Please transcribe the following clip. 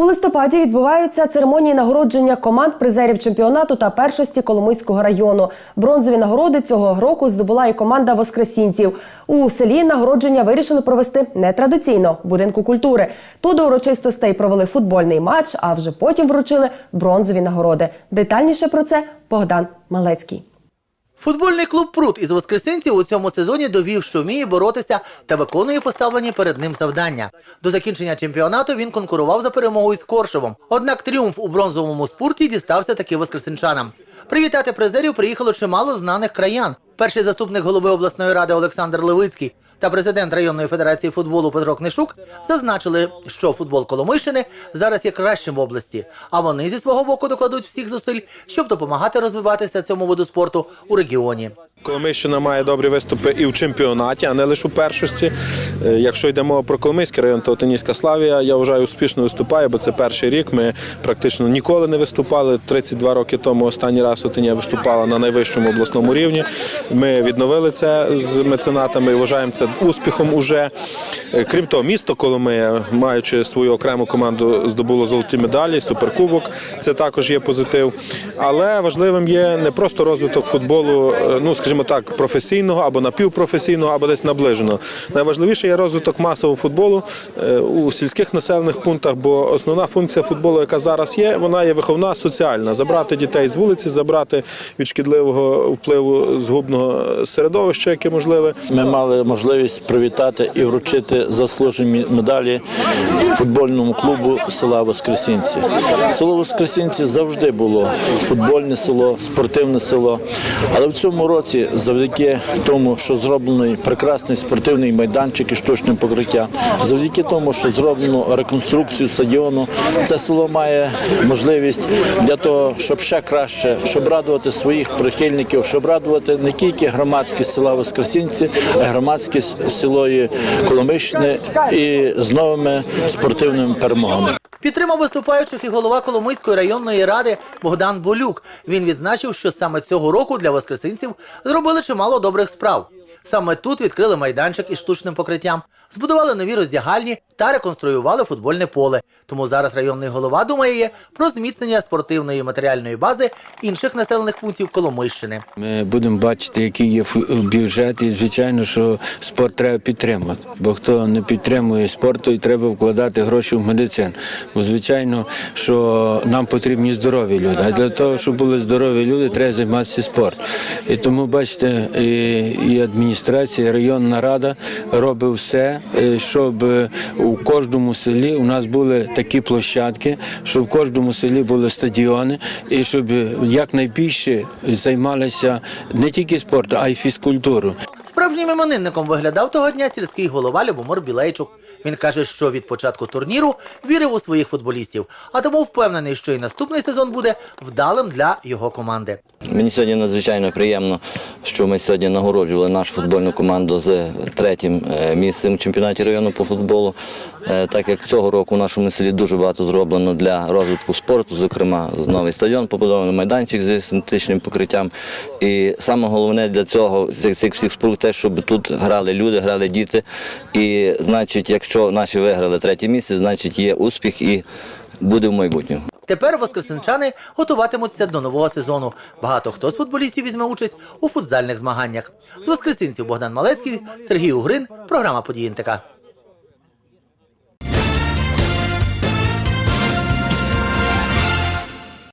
У листопаді відбуваються церемонії нагородження команд призерів чемпіонату та першості Коломийського району. Бронзові нагороди цього року здобула і команда воскресінців. У селі нагородження вирішили провести нетрадиційно в будинку культури. Тут до урочистостей провели футбольний матч, а вже потім вручили бронзові нагороди. Детальніше про це Богдан Малецький. Футбольний клуб Прут із воскресенців у цьому сезоні довів, що вміє боротися та виконує поставлені перед ним завдання. До закінчення чемпіонату він конкурував за перемогою з Коршевом. Однак тріумф у бронзовому спорті дістався таки воскресенчанам. Привітати призерів приїхало чимало знаних краян. Перший заступник голови обласної ради Олександр Левицький та президент районної федерації футболу Петро Книшук зазначили, що футбол Коломийщини зараз є кращим в області, а вони зі свого боку докладуть всіх зусиль, щоб допомагати розвиватися цьому виду спорту у регіоні. Коломийщина має добрі виступи і в чемпіонаті, а не лише у першості. Е, Якщо йде мова про Коломийський район, то Тенійська Славія, я вважаю, успішно виступає, бо це перший рік. Ми практично ніколи не виступали. 32 роки тому останній раз Отиня виступала на найвищому обласному рівні. Ми відновили це з меценатами і вважаємо це успіхом уже. Е, Крім того, місто Коломия, маючи свою окрему команду, здобуло золоті медалі, суперкубок. Це також є позитив. Але важливим є не просто розвиток футболу, е, ну скажімо так, професійного або напівпрофесійного, або десь наближеного. Найважливіше є розвиток масового футболу е, у сільських населених пунктах, бо основна функція футболу, яка зараз є, вона є виховна соціальна. Забрати дітей з вулиці, забрати від шкідливого впливу згубного середовища, яке можливе. Ми мали можливість привітати і вручити заслужені медалі футбольному клубу села Воскресінці. Село Воскресінці завжди було футбольне село, спортивне село. Але в цьому році, завдяки тому, що зроблений прекрасний спортивний майданчик і штучне покриття, завдяки тому, що зроблено реконструкцію стадіону, це село має можливість для того, щоб ще краще, щоб радувати своїх прихильників, щоб радувати не тільки громадськість села Воскресінці, а й громадськість селої Коломищини і з новими спортивними перемогами. Підтримав виступаючих і голова Коломийської районної ради Богдан Болюк. Він відзначив, що саме цього року для воскресинців зробили чимало добрих справ. Саме тут відкрили майданчик із штучним покриттям, збудували нові роздягальні та реконструювали футбольне поле. Тому зараз районний голова думає про зміцнення спортивної матеріальної бази інших населених пунктів Коломийщини. Ми будемо бачити, який є бюджет, і звичайно, що спорт треба підтримати. Бо хто не підтримує спорт, то й треба вкладати гроші в медицину. Бо звичайно, що нам потрібні здорові люди. А для того, щоб були здорові люди, треба займатися спортом. І тому бачите, і, адміністрація, і районна рада робить все, щоб е, у кожному селі у нас були такі площадки, щоб в кожному селі були стадіони, і щоб якнайбільше займалися не тільки спортом, а й фізкультурою. Справжнім іменинником виглядав того дня сільський голова Любомир Білейчук. Він каже, що від початку турніру вірив у своїх футболістів, а тому впевнений, що і наступний сезон буде вдалим для його команди. Мені сьогодні надзвичайно приємно, що ми сьогодні нагороджували нашу футбольну команду з третім е, місцем в чемпіонаті району по футболу. Е, Так як цього року в нашому селі дуже багато зроблено для розвитку спорту, зокрема новий стадіон, побудований майданчик з синтетичним покриттям. І саме головне для цього цих всіх споруд те, щоб тут грали люди, грали діти. І значить, якщо наші виграли третє місце, значить є успіх і буде в майбутньому. Тепер воскресенчани готуватимуться до нового сезону. Багато хто з футболістів візьме участь у футзальних змаганнях. З воскресенців Богдан Малецький, Сергій Угрин, програма «Події НТК».